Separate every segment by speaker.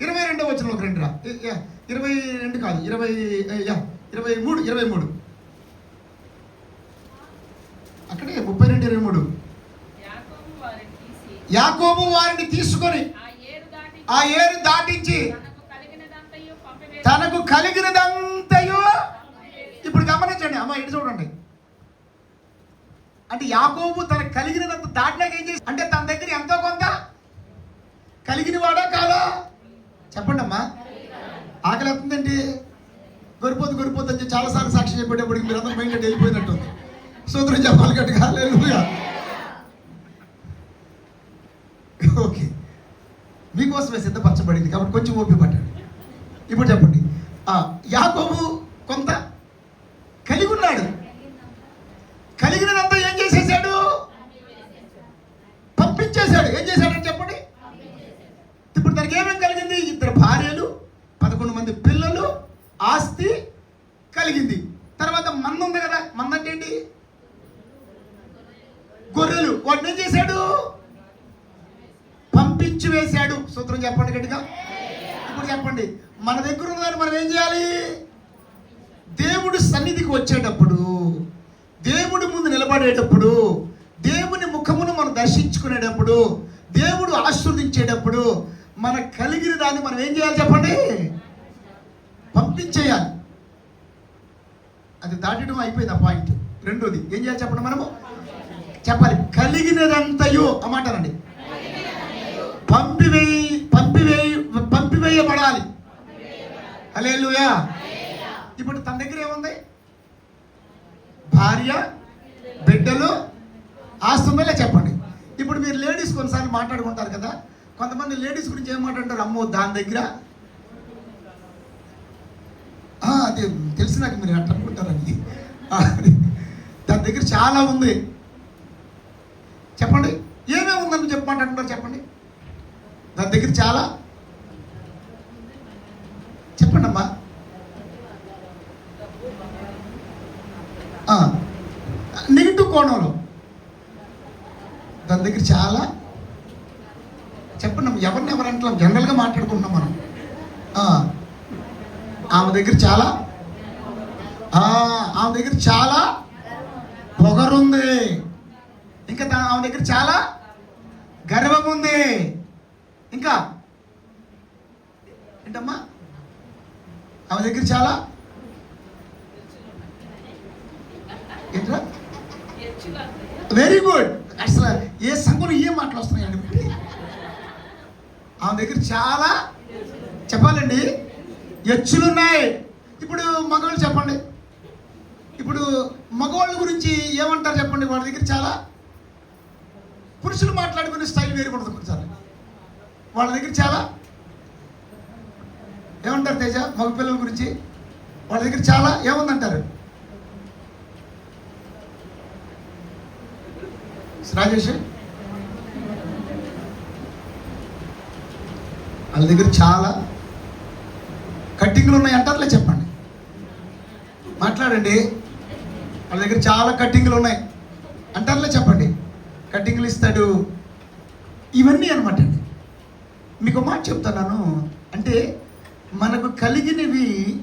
Speaker 1: ఇరవై రెండో వచ్చిన ఒక రెండు రా ఇరవై రెండు కాదు ఇరవై ఇరవై మూడు ఇరవై మూడు. అక్కడే ముప్పై రెండు ఇరవై మూడు.
Speaker 2: యాకోబు వారిని
Speaker 1: తీసుకొని
Speaker 2: ఆ ఏరు
Speaker 1: దాటించి
Speaker 2: తనకు కలిగినదంతయు
Speaker 1: ఇప్పుడు గమనించండి అమ్మ ఇటు చూడండి. అంటే యాకోబు తనకు కలిగినదంత దాటినాక ఏం చేసి అంటే తన దగ్గర ఎంతో కొంత కలిగిన వాడా కాదా? చెప్పండి అమ్మా ఆకలి అవుతుందండి గొరిపోతు గొరిపోతు అని చాలాసార్లు సాక్షి చెప్పేటప్పటికి మీరు అందరూ మైండ్ వెళ్ళిపోయినట్టు సూత్రం చెప్పాలి గట్టిగా లేదు ఓకే. మీకోసమే సిద్ధపరచబడింది కాబట్టి కొంచెం ఓపిక పట్టండి ఇప్పుడు చెప్పండి ఆ, యాకోబు కొంత కలిగి ఉన్నాడు కలిగినదంతా ఏం చేసేసాడు పంపించేశాడు ఏం చేశాడని చెప్పండి ఇప్పుడు తనకి ఏమేమి కలిగింది ఇద్దరు భార్యలు పదకొండు మంది పిల్లలు ఆస్తి కలిగింది తర్వాత మంద ఉంది కదా మంద అంటే ఏంటి గొర్రెలు వాటిని ఏం చేశాడు పంపించి వేశాడు సూత్రం చెప్పండి గట్టిగా ఇప్పుడు చెప్పండి మన దగ్గర ఉన్నదాన్ని మనం ఏం చేయాలి దేవుడు సన్నిధికి వచ్చేటప్పుడు దేవుడి ముందు నిలబడేటప్పుడు దేవుని ముఖమును మనం దర్శించుకునేటప్పుడు దేవుడు ఆశీర్వదించేటప్పుడు మన కలిగిన దాన్ని మనం ఏం చేయాలి చెప్పండి? పంపించేయాలి. అది దాటడం అయిపోయింది ఆ పాయింట్ రెండోది ఏం చేయాలి చెప్పండి మనము? చెప్పాలి. కలిగినదంతయు అమ్మంటారండి పంపివేయి పంపివేయి పంపివేయబడాలి. హల్లెలూయా. ఇప్పుడు తన దగ్గర ఏముంది? భార్య బిడ్డలు ఆస్తుందలే చెప్పండి. ఇప్పుడు మీరు లేడీస్ కొన్నిసార్లు మాట్లాడుకుంటారు కదా కొంతమంది లేడీస్ గురించి ఏం మాట్లాడారు అమ్మో దాని దగ్గర. అది తెలిసి నాకు మీరు అట్లా అనుకుంటారని దాని దగ్గర చాలా ఉంది. చెప్పండి. ఏమేమి ఉందని చెప్పమంటారు చెప్పండి. దాని దగ్గర చాలా చెప్పండి అమ్మా నెగిటివ్ కోణంలో. దాని దగ్గర చాలా చెప్పండి ఎవరిని ఎవరు అంటున్నాం జనరల్గా మాట్లాడుకుంటున్నాం మనం? ఆ, ఆమె దగ్గర చాలా ఆ, ఆమె దగ్గర చాలా పొగరుంది. ఇంకా దా- ఆమె దగ్గర చాలా గర్వం ఉంది ఇంకా ఏంటమ్మా? ఆమె దగ్గర చాలా ఏంట్రా? వెరీ గుడ్ అసలు ఏ సంఘంలో ఏ మాటలు వస్తున్నాయండి? ఆమె దగ్గర చాలా చెప్పాలండి. ఎచ్చులు ఉన్నాయి. ఇప్పుడు మగవాళ్ళు చెప్పండి. ఇప్పుడు మగవాళ్ళ గురించి ఏమంటారు చెప్పండి? వాళ్ళ దగ్గర చాలా పురుషులు మాట్లాడుకునే స్టైల్ వేరు ఉండదు కొన్నిసార్లు. వాళ్ళ దగ్గర చాలా ఏమంటారు తేజ? మగ పిల్లల గురించి. వాళ్ళ దగ్గర చాలా ఏముందంటారు? రాజేష్ వాళ్ళ దగ్గర చాలా కట్టింగ్లు ఉన్నాయి అంటారులే చెప్పండి. మాట్లాడండి. వాళ్ళ దగ్గర చాలా కట్టింగ్లు ఉన్నాయి అంటారులే చెప్పండి. కట్టింగ్లు ఇస్తాడు. ఇవన్నీ అనమాట అండి. మీకు మాట చెప్తున్నాను. అంటే మనకు కలిగినవి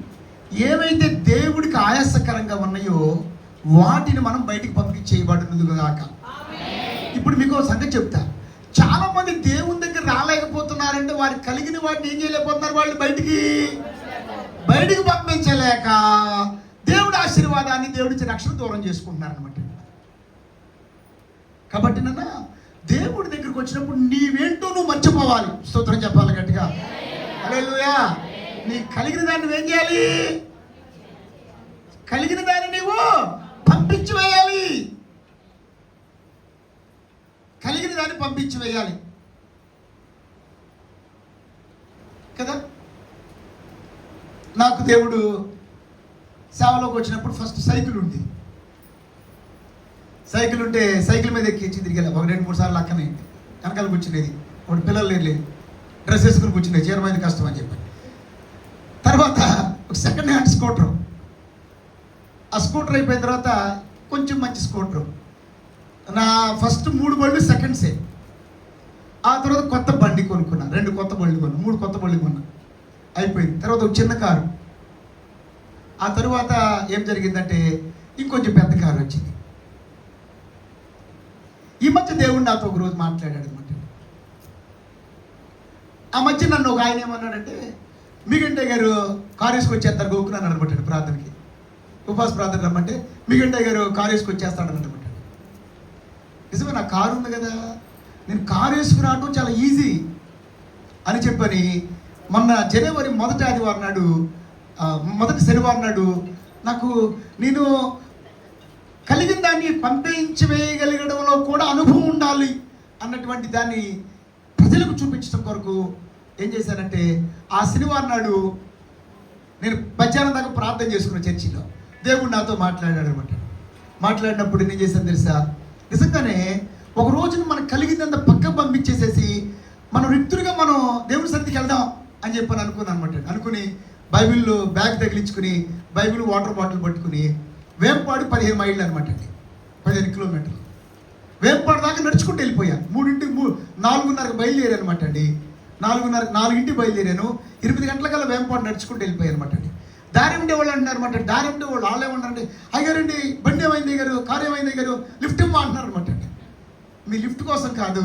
Speaker 1: ఏవైతే దేవుడికి ఆయాసకరంగా ఉన్నాయో వాటిని మనం బయటికి పంపించేయబడినది కాక ఇప్పుడు మీకు సంగతి చెప్తా. చాలా మంది దేవుని దగ్గర రాలేకపోతున్నారంటే వారికి కలిగిన వాటిని ఏం చేయలేకపోతున్నారు వాళ్ళు బయటికి? బయటికి పంపించలేక దేవుడి ఆశీర్వాదాన్ని దేవుడిచ్చి రక్షణ దూరం చేసుకుంటున్నారు అనమాట కాబట్టి నాన్న దేవుడి దగ్గరికి వచ్చినప్పుడు నీవేంటో నువ్వు మర్చిపోవాలి. స్తోత్రం చెప్పాలి గట్టిగా. హల్లెలూయా. నీ కలిగిన దాన్ని నువ్వేం చేయాలి? కలిగిన దాన్ని నీవు పంపించి వేయాలి కలిగిన దాన్ని పంపించి వేయాలి కదా? నాకు దేవుడు సేవలోకి వచ్చినప్పుడు ఫస్ట్ సైకిల్ ఉంది. సైకిల్ ఉంటే సైకిల్ మీద ఎక్కించి తిరిగేలా. ఒక రెండు మూడు సార్లు అక్కనే. వెనకాల కూర్చునేది. ఒకటి పిల్లలు లేదు డ్రెస్ వేసుకుని కూర్చునేది. చేరమైంది కష్టం అని చెప్పి తర్వాత ఒక సెకండ్ హ్యాండ్ స్కూటర్ ఆ స్కూటర్ అయిపోయిన తర్వాత కొంచెం మంచి స్కూటర్ నా ఫస్ట్ మూడు బళ్ళు సెకండ్సే ఆ తర్వాత కొత్త బండి కొనుక్కున్నా. రెండు కొత్త బళ్ళు కొన్నా. మూడు కొత్త బళ్ళు కొన్నా. అయిపోయింది. తర్వాత ఒక చిన్న కారు. ఆ తర్వాత ఏం జరిగిందంటే ఇంకొంచెం పెద్ద కారు వచ్చింది. ఈ మధ్య దేవుడు నాతో ఒకరోజు మాట్లాడాడు అనమాట ఆ మధ్య నన్ను ఒక ఆయన ఏమన్నాడంటే మీకంటే గారు కారు వేసుకొచ్చేస్తారు గోకున్నాను అనమాట ప్రార్థనకి. ఉపవాస ప్రార్థన రమ్మంటే మీకంటే గారు కారు వేసుకొచ్చేస్తాడు అనమాట నిజమే నా కారు ఉంది కదా. నేను కారు వేసుకురావడం చాలా ఈజీ అని చెప్పని మొన్న జనవరి మొదటి ఆదివారం నాడు మొదటి శనివారం నాడు నాకు నేను కలిగిన దాన్ని పంపించి వేయగలగడంలో కూడా అనుభవం ఉండాలి అన్నటువంటి దాన్ని ప్రజలకు చూపించడం కొరకు ఏం చేశానంటే ఆ శనివారం నాడు నేను మధ్యాహ్నం దాకా ప్రార్థన చేసుకున్న చర్చిలో దేవుడు నాతో మాట్లాడాడు అనమాట మాట్లాడినప్పుడు నేను చేశాను తెలుసా? నిజంగానే ఒక రోజున మనకు కలిగిందంత పక్కకు పంపించేసేసి మనం రిక్తులుగా మనం దేవుని సన్నిధికి వెళ్దాం అని చెప్పని అనుకుని అనమాట అనుకుని బైబిల్ బ్యాగ్ తగిలించుకుని బైబిల్ వాటర్ బాటిల్ పట్టుకుని వేంపాడు పదిహేను మైళ్ళు అనమాట అండి. పదిహేను కిలోమీటర్లు. వేంపాడు దాకా నడుచుకుంటూ వెళ్ళిపోయా. మూడింటికి మూ నాలుగున్నరకు బయలుదేరాను అనమాట అండి. నాలుగున్నర నాలుగింటికి బయలుదేరాను. ఎనిమిది గంటలకల్లా వేంపాడు నడుచుకుంటూ వెళ్ళిపోయాను అనమాట అండి. దారి ఉండేవాళ్ళు అంటున్నారు అనమాట దారి ఉండేవాళ్ళు వాళ్ళు ఏమన్నారంటే అయ్యారండి బండి ఏమైంది గారు కారు ఏమైంది గారు లిఫ్ట్ ఇవ్వ అంటున్నారు అనమాట మీ లిఫ్ట్ కోసం కాదు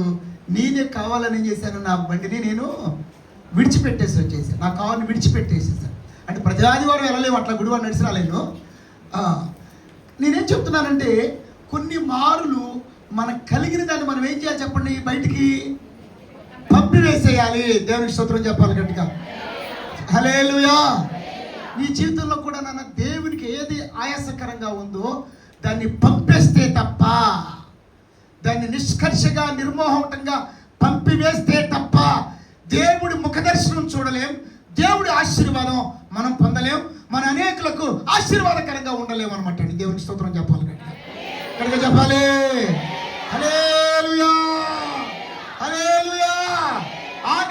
Speaker 1: నేనే కావాలని ఏం చేశాను నా బండిని నేను విడిచిపెట్టేసి వచ్చేసాను నా కారుని విడిచిపెట్టేసేసాను అంటే ప్రజాదివారం వెళ్ళలేము అట్లా గుడివారు నడిచి రాలేను. నేనేం చెప్తున్నానంటే కొన్ని మారులు మనకు కలిగిన దాన్ని మనం ఏం చేయాలి చెప్పండి బయటికి? పంపివేసేయాలి. దేవునికి స్తోత్రం చెప్పాలి గట్టిగా. హలేలుయా నీ జీవితంలో కూడా నాన్న దేవునికి ఏది ఆయాసకరంగా ఉందో దాన్ని పంపేస్తే తప్ప దాన్ని నిష్కర్షగా నిర్మోహటంగా పంపివేస్తే తప్ప దేవుడి ముఖదర్శనం చూడలేం దేవుడి ఆశీర్వాదం మనం పొందలేం మన అనేకులకు ఆశీర్వాదకరంగా ఉండలేం అనమాట అండి. దేవునికి స్తోత్రం చెప్పాలి. కనుక చెప్పాలి. హల్లెలూయా! హల్లెలూయా! ఆగ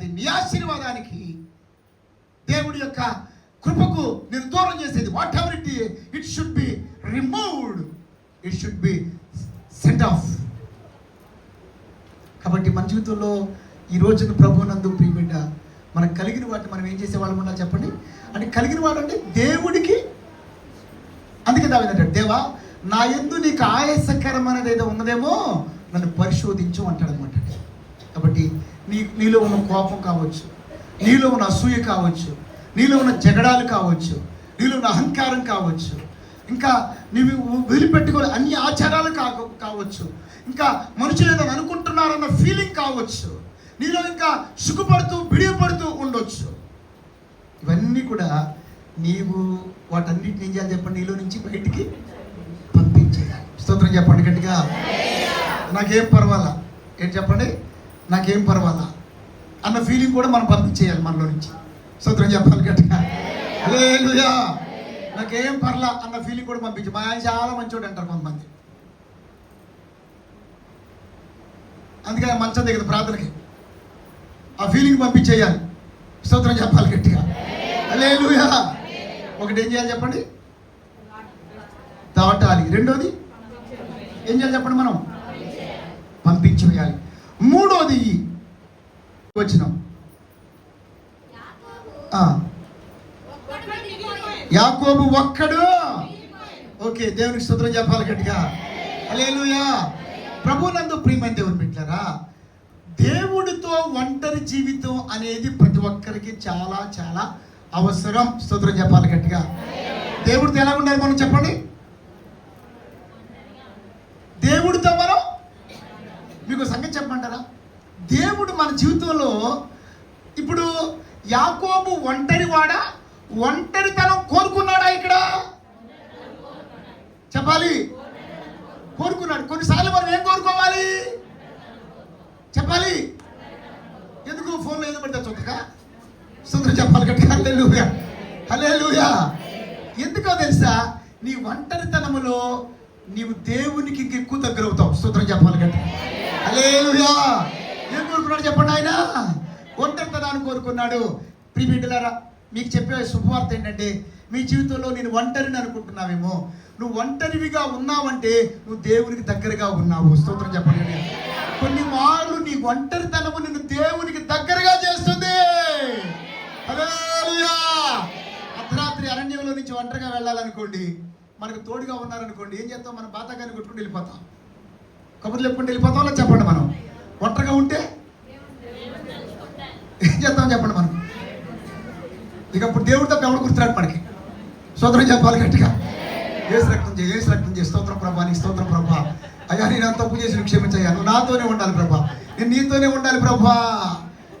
Speaker 1: అది మీ ఆశీర్వాదానికి దేవుడి యొక్క కృపకు నేను దూరం చేసేది. Whatever it it should be removed it should be set off కాబట్టి మన జీవితంలో ఈ రోజున ప్రభునందు ప్రియబిడ్డ మనకు కలిగిన వాటిని మనం ఏం చేసేవాళ్ళం ఉండాలి చెప్పండి. అంటే కలిగిన వాడు అంటే దేవుడికి అందుకే దావిందంటాడు దేవా నా ఎందు నీకు ఆయాసకరమైనది ఏదో ఉన్నదేమో? నన్ను పరిశోధించు అంటాడు అనమాట కాబట్టి నీ నీలో ఉన్న కోపం కావచ్చు నీలో ఉన్న అసూయ కావచ్చు నీలో ఉన్న జగడాలు కావచ్చు నీలో ఉన్న అహంకారం కావచ్చు. ఇంకా నీవు వదిలిపెట్టుకోలే అన్ని ఆచారాలు కా కావచ్చు. ఇంకా మనుషులు ఏదో అనుకుంటున్నారన్న ఫీలింగ్ కావచ్చు. నీలో ఇంకా సుఖపడుతూ బిడియపడుతూ ఉండొచ్చు. ఇవన్నీ కూడా నీవు వాటన్నిటిని ఏం చేయాలి చెప్పండి? నీలో నుంచి బయటికి పంపించేయాలి. స్తోత్రం చెప్పండి గట్టిగా. నాకేం పర్వాలా? ఏంటి చెప్పండి? నాకేం పర్వాలా అన్న ఫీలింగ్ కూడా మనం పంపించేయాలి మనలో నుంచి. సూత్రం చెప్పాలి గట్టిగా. హల్లెలూయా నాకేం పర్లా అన్న ఫీలింగ్ కూడా పంపించి. మా ఆయన చాలా మంచోడు అంటారు కొంతమంది. అందుకని ఆయన మంచం దగ్గర ప్రార్థనకి ఆ ఫీలింగ్ పంపించేయాలి. స్తోత్రం చెప్పాలి గట్టిగా. హల్లెలూయా ఒకటి ఏం చేయాలి చెప్పండి? దాటాలి. రెండోది? ఏం చేయాలి చెప్పండి మనం? పంపించేయాలి. మూడోది వచ్చినాం యాకోబు ఒక్కడు. ఓకే దేవునికి స్తోత్రం చెప్పాలి గట్టిగా. అలేలుయా ప్రభు నందు ప్రియమైన దేవుని పెట్టారా దేవుడితో ఒంటరి జీవితం అనేది ప్రతి ఒక్కరికి చాలా చాలా అవసరం. స్తోత్రం చెప్పాలి గట్టిగా. దేవుడితో ఎలా ఉండాలి మనం చెప్పండి? దేవుడితో మనం మీకు సంగతి చెప్పమంటారా? దేవుడు మన జీవితంలో ఇప్పుడు యాకోబు ఒంటరివాడా? ఒంటరితనం కోరుకున్నాడా ఇక్కడ? చెప్పాలి. కోరుకున్నాడు. కొన్నిసార్లు మనం ఏం కోరుకోవాలి? చెప్పాలి. ఎందుకు ఫోన్లో ఏదో పెడతా చూడక సుందరం చెప్పాలి గట్టి హలే లూయా ఎందుకో తెలుసా? నీ ఒంటరితనములో నీవు దేవునికి ఇంక ఎక్కువ దగ్గర అవుతావు. స్తోత్రం చెప్పాలి గట్టి హల్లెలూయా. ఏం కోరుకున్నాడు చెప్పండి ఆయన? ఒంటరితనాన్ని కోరుకున్నాడు. ప్రిబిడ్డలారా మీకు చెప్పే శుభవార్త ఏంటంటే మీ జీవితంలో నేను ఒంటరిని అనుకుంటున్నావేమో. నువ్వు ఒంటరివిగా ఉన్నావంటే నువ్వు దేవునికి దగ్గరగా ఉన్నావు. స్తోత్రం చెప్పండి కొన్ని మార్లు నీ ఒంటరితనము నిన్ను దేవునికి దగ్గరగా చేస్తుంది. అర్ధరాత్రి అరణ్యంలో నుంచి ఒంటరిగా వెళ్ళాలనుకోండి మనకు తోడుగా ఉన్నారనుకోండి ఏం చేస్తాం? మనం కానీ కొట్టుకుంటూ వెళ్ళిపోతాం. కబుర్లు చెప్పుకుంటూ వెళ్ళిపోతాం చెప్పండి మనం? ఒంటరిగా ఉంటే ఏం చేస్తాం చెప్పండి మనం? ఇక అప్పుడు దేవుడు తప్ప ఎవడు గుర్తురాడు మనకి? స్తోత్రం చెప్పాలి గట్టిగా. ఏసు రక్తం చేయి ఏసు రక్తం చేయి స్తోత్రం ప్రభా నీ స్తోత్రం ప్రభా. అయ్యా నేను అంత తప్పు చేసి క్షమించయ్యా నువ్వు నాతోనే ఉండాలి ప్రభా. నేను నీతోనే ఉండాలి ప్రభా.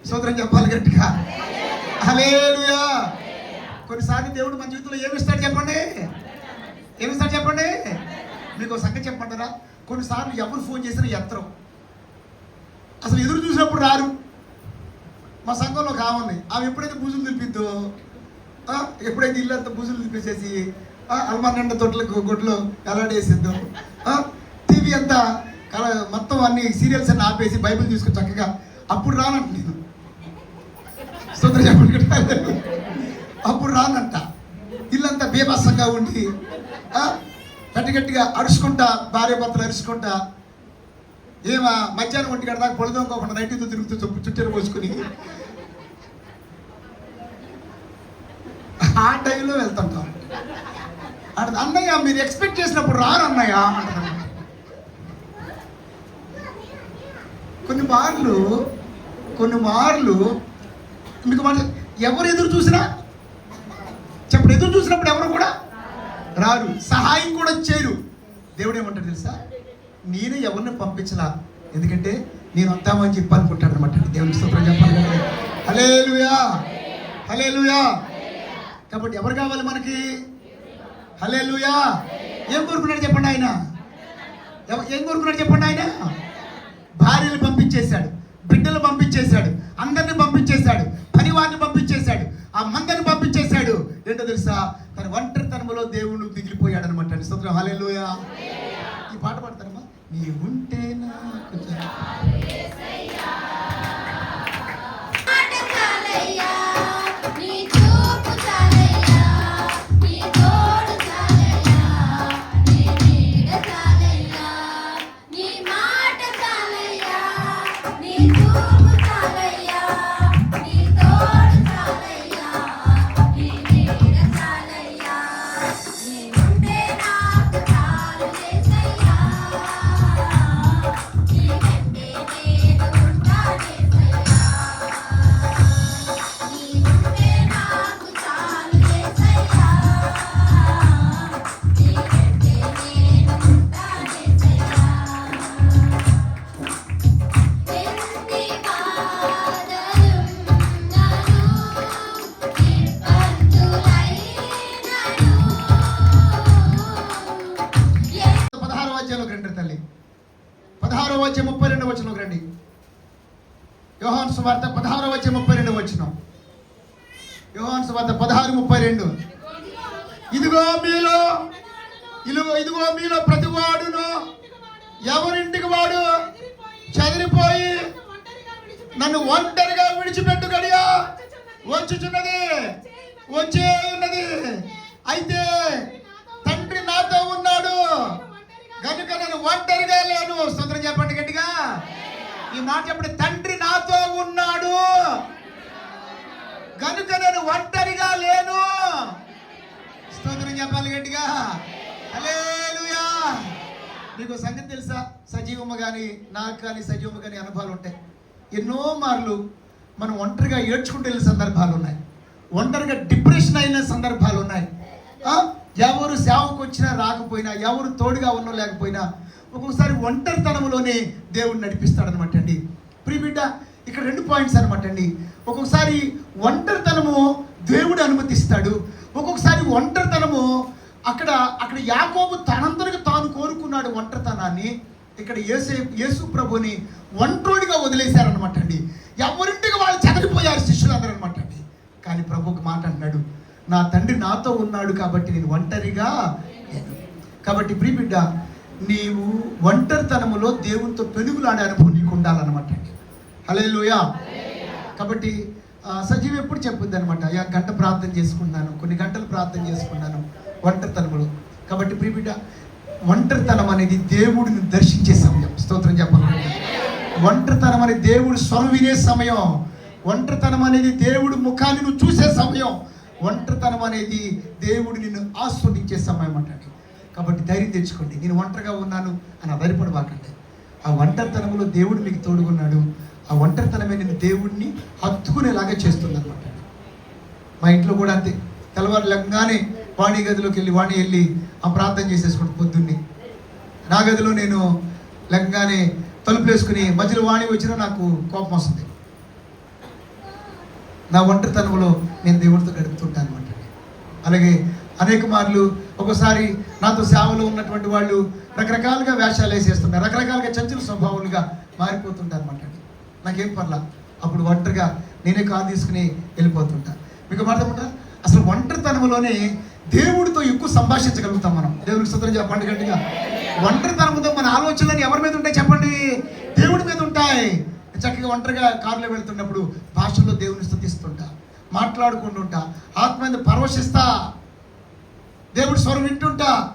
Speaker 1: స్తోత్రం చెప్పాలి గట్టిగా. హలేలుయా కొన్నిసార్లు దేవుడు మన జీవితంలో ఏమిస్తాడు చెప్పండి? ఏమిస్తాడు చెప్పండి? మీకు ఒక సంగతి చెప్పమంటారా? కొన్నిసార్లు ఎవరు ఫోన్ చేసినా ఎత్తరు. అసలు ఎదురు చూసినప్పుడు రారు. మా సంఘంలో ఒక ఆమె ఆమె ఎప్పుడైతే పూజలు దులిపిద్దో ఎప్పుడైతే ఇల్లు అంతా బూజులు దులిపేసేసి అల్మార్ తొట్లకు గొడ్లు ఎలాడేసిద్దో టీవీ అంతా కల మొత్తం అన్ని సీరియల్స్ అన్ని ఆపేసి బైబిల్ తీసుకుని చక్కగా అప్పుడు రానంట నేను సుందర చెప్పండి. అప్పుడు రానంట. ఇల్లంతా బీభత్సంగా ఉండి గట్టి గట్టిగా అరుచుకుంటా భార్య భర్తలు అరుచుకుంటా. ఏమా మధ్యాహ్నం ఒంటి గంట దాకా పొలదొంగకుండా నైట్తో తిరుగుతూ చుట్టూ చుట్టూ పోసుకుని. ఆ టైంలో వెళ్తుంటాం అంటే అన్నయ్య మీరు ఎక్స్పెక్ట్ చేసినప్పుడు రారు అన్నయ్య అంటారు. కొన్ని మార్లు కొన్ని మార్లు మీకు మన ఎవరు ఎదురు చూసినా చెప్పండి ఎదురు చూసినప్పుడు ఎవరు కూడా రారు సహాయం కూడా చేయరు దేవుడు ఏమంటాడు తెలుసా? నేను ఎవరిని పంపించలా? ఎందుకంటే నేను వద్దామని చెప్పి అనుకుంటాడు అనమాట దేవుని స్తోత్రం చెప్పాలి కదా. హలేలుయా హలేలుయా కాబట్టి ఎవరు కావాలి మనకి? హలే లుయా ఏం కోరుకున్నాడు చెప్పండి ఆయన? ఎవ- ఏం కోరుకున్నాడు చెప్పండి ఆయన? భార్యలు పంపించేశాడు బిడ్డలు పంపించేశాడు అందరిని పంపించేశాడు పని వారిని పంపించేశాడు ఆ మందని పంపించేశాడు. ఏంటో తెలుసా? తన ఒంటరితనములో దేవుడు దిగిలిపోయాడు అనమాట అండి. స్తోత్రం. హాలేలోయ ఈ పాట పాడతారమ్మా. నీ ఉంటే నాకు యోహాన్ సువార్త పదహారు ముప్పై రెండు ఇదిగో మీలో ఇదిగో ఇదిగో మీలో ప్రతి వాడును ఎవరింటికి వాడు? చదిరిపోయి నన్ను ఒంటరిగా విడిచిపెట్టు గడియా. వచ్చుచున్నది వచ్చే ఉన్నది. అయితే తండ్రి నాతో ఉన్నాడు. కనుక నేను ఒంటరిగా లేను. సుందరం చెప్పండి గట్టిగా. ఈ మాట చెప్పండి. తండ్రి నాతో ఉన్నాడు. కనుక నేను ఒంటరిగా లేను. స్తోత్రం చెప్పాలి గట్టిగా. హల్లెలూయా. నీకు సంగతి తెలుసా? సజీవమ్మ కానీ నాకు కానీ సజీవమ్మ కానీ అనుభవాలు ఉంటాయి. ఎన్నో మార్లు మనం ఒంటరిగా ఏడ్చుకుంటూ వెళ్ళిన సందర్భాలు ఉన్నాయి. ఒంటరిగా డిప్రెషన్ అయిన సందర్భాలు ఉన్నాయి. ఎవరు సేవకు వచ్చినా రాకపోయినా ఎవరు తోడుగా ఉన్నా లేకపోయినా ఒక్కొక్కసారి ఒంటరితనంలోనే దేవుడు నడిపిస్తాడనమాట అండి. ప్రియబిడ్డ ఇక్కడ రెండు పాయింట్స్ అనమాట అండి. ఒక్కొక్కసారి ఒంటరితనము దేవుడు అనుమతిస్తాడు. ఒక్కొక్కసారి ఒంటరితనము అక్కడ అక్కడ యాకోబు తనంతరకు తాను కోరుకున్నాడు ఒంటరితనాన్ని. ఇక్కడ యేసు యేసు ప్రభుని ఒంటరిగా వదిలేశారనమాట అండి. ఎవరింటికి వాళ్ళు చెదరిపోయారు శిష్యులందరూ అనమాట అండి. కానీ ప్రభు ఒక మాట అన్నాడు నా తండ్రి నాతో ఉన్నాడు కాబట్టి నేను ఒంటరిగా కాబట్టి ప్రియబిడ్డ నీవు ఒంటరితనములో దేవునితో పెనుగులాడే అనుభవం నీకు ఉండాలన్నమాట అండి. హల్లెలూయా. కాబట్టి సజీవ్ ఎప్పుడు చెప్పింది అనమాట యా గంట ప్రార్థన చేసుకున్నాను కొన్ని గంటలు ప్రార్థన చేసుకున్నాను ఒంటరితనములు. కాబట్టి ప్రిబిడ్డ ఒంటరితనం అనేది దేవుడిని దర్శించే సమయం. స్తోత్రం చెప్పాలి ఒంటరితనం అనేది దేవుడు స్వరం వినే సమయం. ఒంటరితనం అనేది దేవుడు ముఖాన్ని నువ్వు చూసే సమయం. ఒంటరితనం అనేది దేవుడు నిన్ను ఆస్వాదించే సమయం అంటాడు. కాబట్టి ధైర్యం తెచ్చుకోండి. నేను ఒంటరిగా ఉన్నాను అని అధైర్యపడబాకండి. ఆ ఒంటరితనంలో దేవుడు మీకు తోడుగున్నాడు. ఆ ఒంటరితనమే నేను దేవుడిని హత్తుకునేలాగా చేస్తుంది అనమాట మా ఇంట్లో కూడా అంతే. తెల్లవారు లగ్గానే వాణి గదిలోకి వెళ్ళి వాణి వెళ్ళి ఆ ప్రార్థన చేసేసుకుంటు పొద్దున్నే. నా గదిలో నేను లగ్గానే తలుపులు వేసుకుని మధ్యలో వాణి వచ్చినా నాకు కోపం వస్తుంది. నా ఒంటరితనంలో నేను దేవుడితో గడుపుతుంటాను అనమాట అలాగే అనేక మార్లు ఒకసారి నాతో సేవలో ఉన్నటువంటి వాళ్ళు రకరకాలుగా వేషాలు వేసేస్తుంటారు రకరకాలుగా చంచల స్వభావాలుగా మారిపోతుంటారు అనమాట నాకేం పర్లా. అప్పుడు ఒంటరిగా నేనే కారు తీసుకుని వెళ్ళిపోతుంటా. మీకు అర్థమంటా అసలు ఒంటరితనంలోనే దేవుడితో ఎక్కువ సంభాషించగలుగుతాం మనం. దేవుడికి సుతం చెప్పండి గట్టిగా. ఒంటరితనంతో మన ఆలోచనలు ఎవరి మీద ఉంటాయి చెప్పండి? దేవుడి మీద ఉంటాయి. చక్కగా ఒంటరిగా కారులో వెళ్తున్నప్పుడు భాషల్లో దేవుని స్థుతిస్తుంటా. మాట్లాడుకుంటుంటా. ఆత్మ మీద పరవశిస్తా. దేవుడి స్వరం వింటుంటా.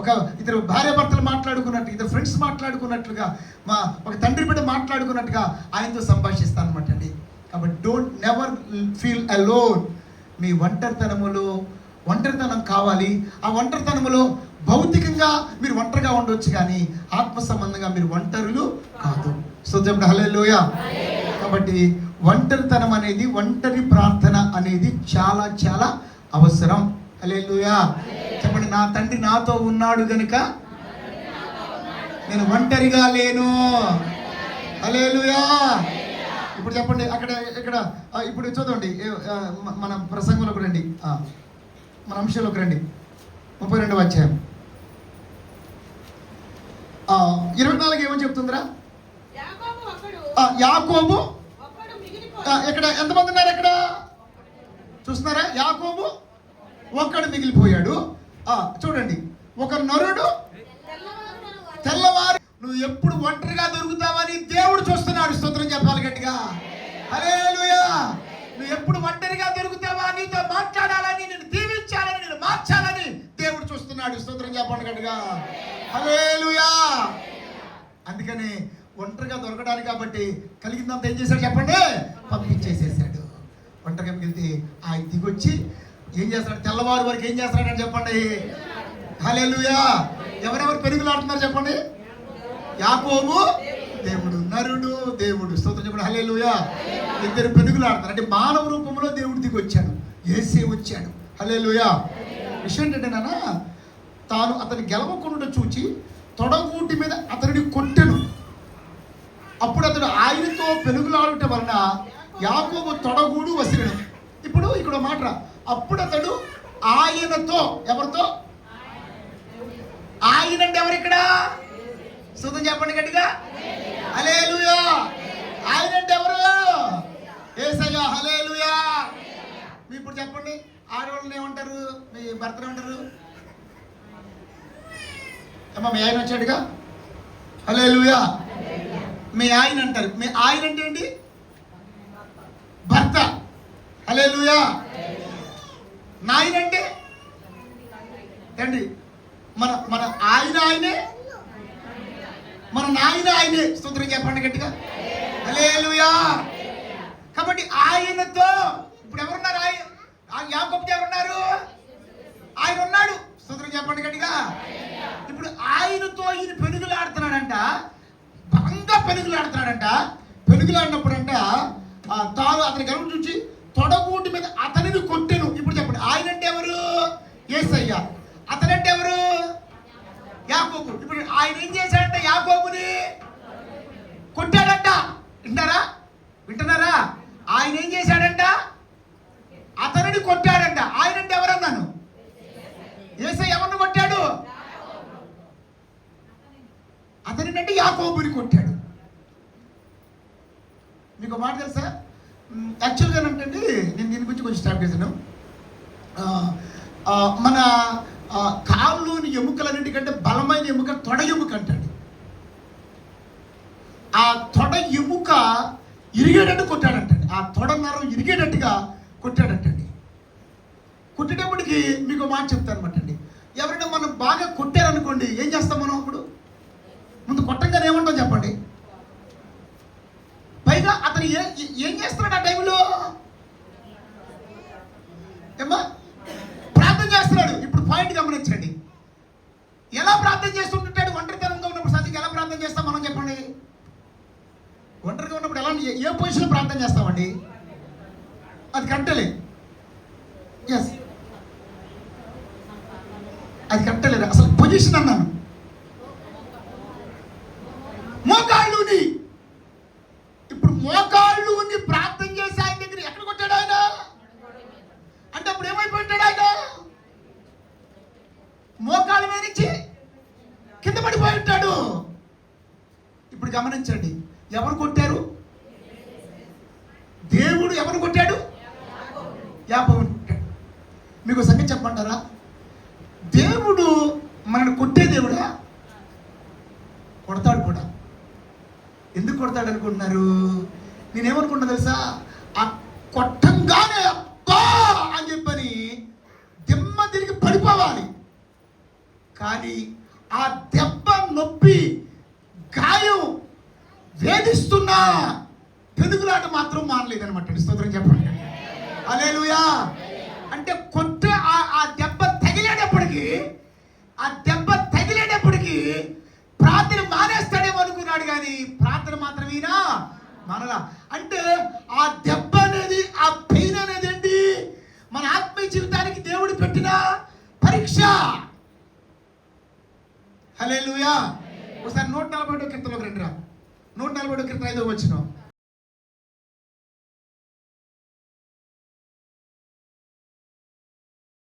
Speaker 1: ఒక ఇద్దరు భార్య భర్తలు మాట్లాడుకున్నట్టు ఇద్దరు ఫ్రెండ్స్ మాట్లాడుకున్నట్లుగా మా ఒక తండ్రి బిడ్డ మాట్లాడుకున్నట్టుగా ఆయనతో సంభాషిస్తాను అనమాట అండి కాబట్టి డోంట్ నెవర్ ఫీల్ అలోన్ మీ ఒంటరితనములో ఒంటరితనం కావాలి. ఆ ఒంటరితనములో భౌతికంగా మీరు ఒంటరిగా ఉండొచ్చు కానీ ఆత్మ సంబంధంగా మీరు ఒంటరులు కాదు. సో చెప్పండి హలోయ కాబట్టి ఒంటరితనం అనేది ఒంటరి ప్రార్థన అనేది చాలా చాలా అవసరం. హల్లెలూయా. చెప్పండి నా తండ్రి నాతో ఉన్నాడు గనుక నేను ఒంటరిగా లేను. హల్లెలూయా. ఇప్పుడు చెప్పండి అక్కడ ఇక్కడ ఇప్పుడు మ- మన ప్రసంగంలోకి రండి. మన అంశంలోకి రండి. ముప్పై రెండవ అధ్యాయం. ఇరవై నాలుగు ఏమని చెప్తుందిరా?
Speaker 2: యాకోబు
Speaker 1: ఇక్కడ ఎంతమంది ఉన్నారు ఇక్కడ చూస్తున్నారా? యాకోబు ఒక్కడు మిగిలిపోయాడు. ఆ, చూడండి. ఒక నరుడు తెల్లవారు నువ్వు ఎప్పుడు ఒంటరిగా దొరుకుతావని దేవుడు చూస్తున్నాడు. స్తోత్రం చెప్పాలి గట్టిగా. అరే నువ్వు ఎప్పుడు ఒంటరిగా దొరుకుతావా? నీతో మాట్లాడాలని నేను దీవించాలని నేను మార్చాలని దేవుడు చూస్తున్నాడు. స్తోత్రం చెప్పాలి గట్టిగా. అరే అందుకని ఒంటరిగా దొరకడానికి కాబట్టి కలిగిందంత ఏం చేశాడు చెప్పండి? పంపించేసేసాడు. ఒంటరిగా మిగిలితే ఆయన దిగొచ్చి ఏం చేస్తాడు? తెల్లవారు వరకు ఏం చేస్తాడని చెప్పండి. హలెలుయా ఎవరెవరు పెరుగులాడుతున్నారు చెప్పండి? యాకోబు దేవుడు నరుడు దేవుడు. స్తోత్రం చెప్పండి. హల్లెలూయా. ఇద్దరు పెరుగులాడుతారు అంటే మానవ రూపంలో దేవుడు దిగి వచ్చాడు. ఏసే వచ్చాడు. హల్లెలూయా. విషయం ఏంటంటే నాన్న తాను అతని గెలవకుండా చూచి తొడగూటి మీద అతనిని కొట్టెను. అప్పుడు అతడు ఆయనతో పెనుగులాడటం వలన యాకోబు తొడగూడు వసిరడు. ఇప్పుడు ఇక్కడ మాట రా. అప్పుడు అతడు ఆయనతో ఎవరితో? ఆయన అంటే ఎవరు ఇక్కడ శుద్ధం చెప్పండి గట్టిగా. హలేలుయా ఆయన అంటే ఎవరు? ఏసయ్యా హలేలుయా మీ ఇప్పుడు చెప్పండి ఆడవాళ్ళని ఏమంటారు? మీ భర్తను ఏమంటారు? అమ్మా మీ ఆయన వచ్చాడుగా? హలేలుయా మీ ఆయన అంటారు. మీ ఆయన అంటే ఏంటి? భర్త. హలేలుయా నాయన అంటే తండ్రి మన మన ఆయన ఆయనే? మన నాయన ఆయనే. స్తోత్రం చెప్పండి గట్టిగా. అలేలుయా కాబట్టి ఆయనతో ఇప్పుడు ఎవరున్నారు ఆయన? ఆ ఎవరున్నారు? ఆయన ఉన్నాడు. స్తోత్రం చెప్పండి గట్టిగా. ఇప్పుడు ఆయనతో ఈయన పెనుగులాడుతున్నాడంట భంగ పెనుగులాడుతున్నాడంట పెనుగులాడినప్పుడంట తాను అతని గర్వం చూసి తొడగూటి మీద అతనిని కొట్టెను. ఇప్పుడు ఆయన అంటే ఎవరు? ఏసయ్య. అతనంటే ఎవరు? యాకోబు. ఇప్పుడు ఆయన ఏం చేశాడంటే యాకోబుని కొట్టాడంట. వింటారా? వింటున్నారా? ఆయన ఏం చేశాడంట? అతనిని కొట్టాడంట. ఆయన అంటే ఎవరన్నాను? ఏసై ఎవరిని కొట్టాడు? అతని అంటే యాకోబుని కొట్టాడు. మీకు మాట తెలుసా? యాక్చువల్గా ఏంటంటే నేను దీని గురించి కొంచెం స్టార్ట్ చేశాను. మన కాళ్ళలోని ఎముకలన్నిటికంటే బలమైన ఎముక తొడ ఎముక అంటండి. ఆ తొడ ఎముక ఇరిగేటట్టు కొట్టాడంటండి. ఆ తొడ నరం ఇరిగేటట్టుగా కొట్టాడంటండి. కొట్టేటప్పటికి మీకు మాట చెప్తాను అనమాట అండి. ఎవరైనా మనం బాగా కొట్టారనుకోండి ఏం చేస్తాం మనం అప్పుడు? ముందు కొట్టంగానే ఏమంటాం చెప్పండి. పైగా అతను ఏం ఏం చేస్తున్నాడు ఆ టైంలో? ఏమ్మా? పాయింట్ గమనించండి. ఎలా ప్రార్థన చేస్తుంటాడు? ఒంటరితనంగా ఉన్నప్పుడు సత్యకి ఎలా ప్రార్థన చేస్తాం మనం చెప్పండి? ఒంటరిగా ఉన్నప్పుడు ఎలా ఏ- పొజిషన్లో ప్రార్థన చేస్తామండి? అది కట్టలే ఎస్ అది కట్టలేదు అసలు పొజిషన్ అన్నాను. మోకాళ్ళుని ఇప్పుడు మోకాళ్ళు ఉండి ప్రార్థన చేసి ఆయన దగ్గర ఎక్కడ కొట్టాడు ఆయన అంటే అప్పుడు ఏమైపోయింటాడు ఆయన మోకాళ్ళ మీద నుంచి కింద పడిపోయి ఉంటాడు ఇప్పుడు గమనించండి. ఎవరు కొట్టారు? దేవుడు ఎవరు కొట్టాడు? యాపవు కొట్టాడు. మీకు సంగతి చెప్పమంటారా? దేవుడు మనల్ని కొట్టే దేవుడా? కొడతాడు కూడా. ఎందుకు కొడతాడు అనుకుంటున్నారు? నేనేమనుకుంటున్నా తెలుసా ఆ కొట్టంగానే అబ్బా అని చెప్పని దిమ్మ తిరిగి పడిపోవాలి కానీ ఆ దెబ్బ నొప్పి గాయం ఉన్న పెనుగులాట మాత్రం మానలేదనమాట స్తోత్రం చెప్పండి. అలేలుయా అంటే కొట్టే ఆ దెబ్బ తగిలేటప్పటికీ ఆ దెబ్బ తగిలేటప్పటికీ ప్రార్థన మానేస్తాడేమో అనుకున్నాడు కానీ ప్రార్థన మాత్రమేనా? మనలా. అంటే ఆ దెబ్బ అనేది ఆ పెయిన్ అనేది ఏంటి? మన ఆత్మీయ జీవితానికి దేవుడు పెట్టిన పరీక్ష. హలే ఒకసారి నూట నలభై ఒకటో కీర్తనలోకి రండి రా. నూట నలభై ఒకటో ఐదో వచ్చినాం